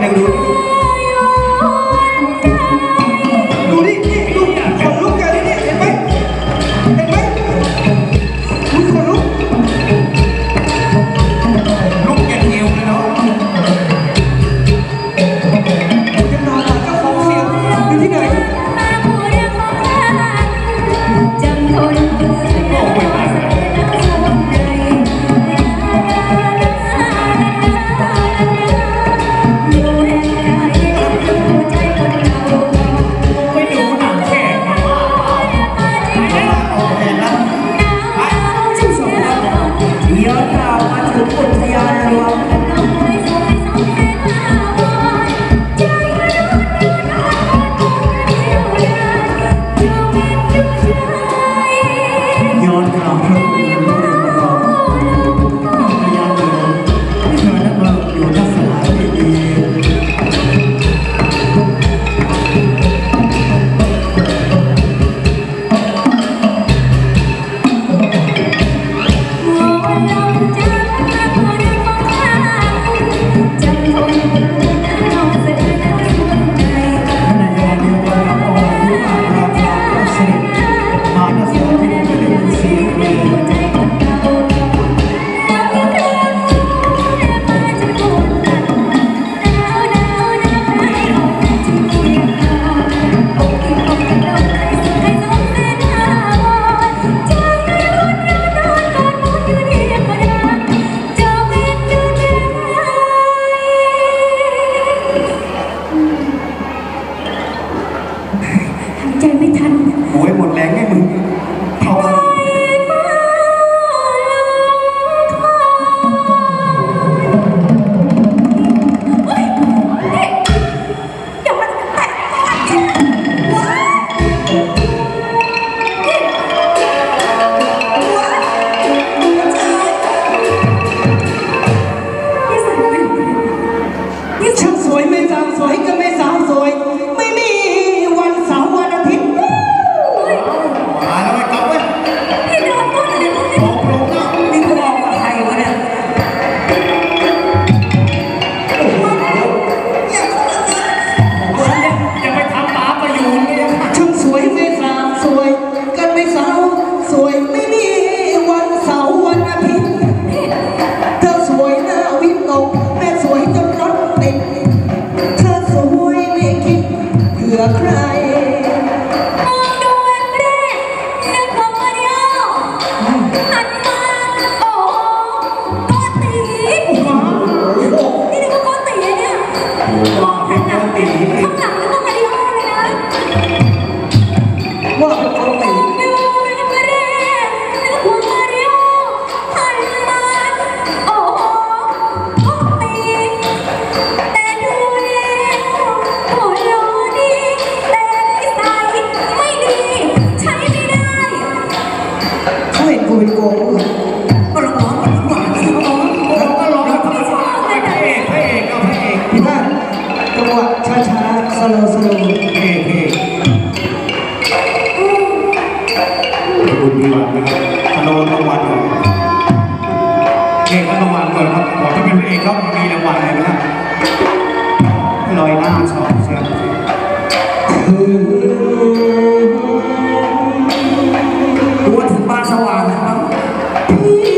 ini guru. Gracias. คุณพีวันนะครับธนวันรางวัเอกรางวันก่อนครับขอเป็นพระเอกก็มีรางวัลเลยนะครับลอยหน้าชอบเชียงตัวถึบ้านสว่างครับ